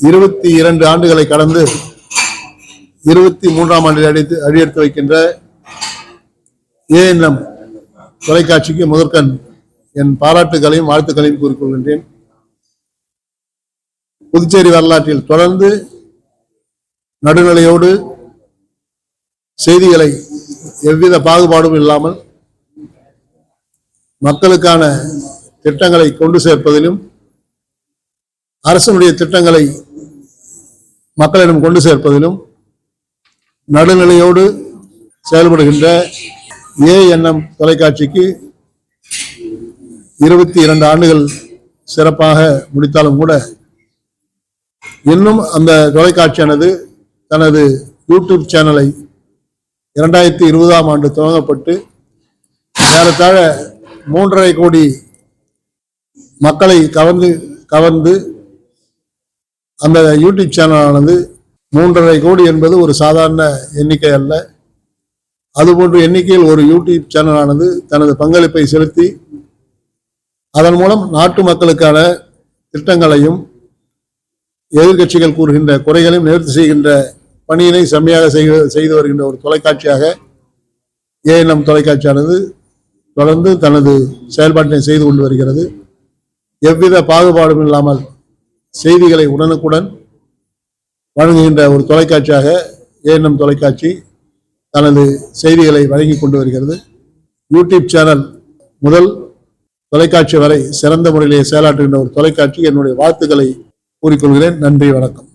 இருபத்தி இரண்டு ஆண்டுகளை கடந்து இருபத்தி மூன்றாம் ஆண்டில் அடித்து அடியெடுத்து வைக்கின்ற ஏஎன்எம் தொலைக்காட்சிக்கு முதற்கண் என் பாராட்டுகளையும் வாழ்த்துக்களையும் கூறிக்கொள்கின்றேன். புதுச்சேரி வரலாற்றில் தொடர்ந்து நடுநிலையோடு செய்திகளை எவ்வித பாகுபாடும் இல்லாமல் மக்களுக்கான திட்டங்களை கொண்டு சேர்ப்பதிலும் அரசனுடைய திட்டங்களை மக்களிடம் கொண்டு சேர்ப்பதிலும் நடுநிலையோடு செயல்படுகின்ற ஏஎன்எம் தொலைக்காட்சிக்கு இருபத்தி இரண்டு ஆண்டுகள் சிறப்பாக முடித்தாலும் கூட இன்னும் அந்த தொலைக்காட்சியானது தனது யூடியூப் சேனலை இரண்டாயிரத்தி இருபதாம் ஆண்டு துவங்கப்பட்டு ஏறத்தாழ மூன்றரை கோடி மக்களை கவர்ந்து கவர்ந்து அந்த யூடியூப் சேனலானது மூன்றரை கோடி என்பது ஒரு சாதாரண எண்ணிக்கை அல்ல. அதுபோன்ற எண்ணிக்கையில் ஒரு யூடியூப் சேனலானது தனது பங்களிப்பை செலுத்தி அதன் மூலம் நாட்டு மக்களுக்கான திட்டங்களையும் எதிர்க்கட்சிகள் கூறுகின்ற குறைகளையும் நிவர்த்தி செய்கின்ற பணியினை செம்மையாக செய்து வருகின்ற ஒரு தொலைக்காட்சியாக ஏஎன்எம் தொலைக்காட்சியானது தொடர்ந்து தனது செயல்பாட்டினை செய்து கொண்டு வருகிறது. எவ்வித பாகுபாடும் இல்லாமல் செய்திகளை உடனுக்குடன் வழங்குகின்ற ஒரு தொலைக்காட்சியாக ஏஎன்எம் தொலைக்காட்சி தனது செய்திகளை வழங்கி கொண்டு வருகிறது. யூடியூப் சேனல் முதல் தொலைக்காட்சி வரை சிறந்த முறையிலே செயலாற்றுகின்ற ஒரு தொலைக்காட்சி. என்னுடைய வாழ்த்துக்களை கூறிக்கொள்கிறேன். நன்றி வணக்கம்.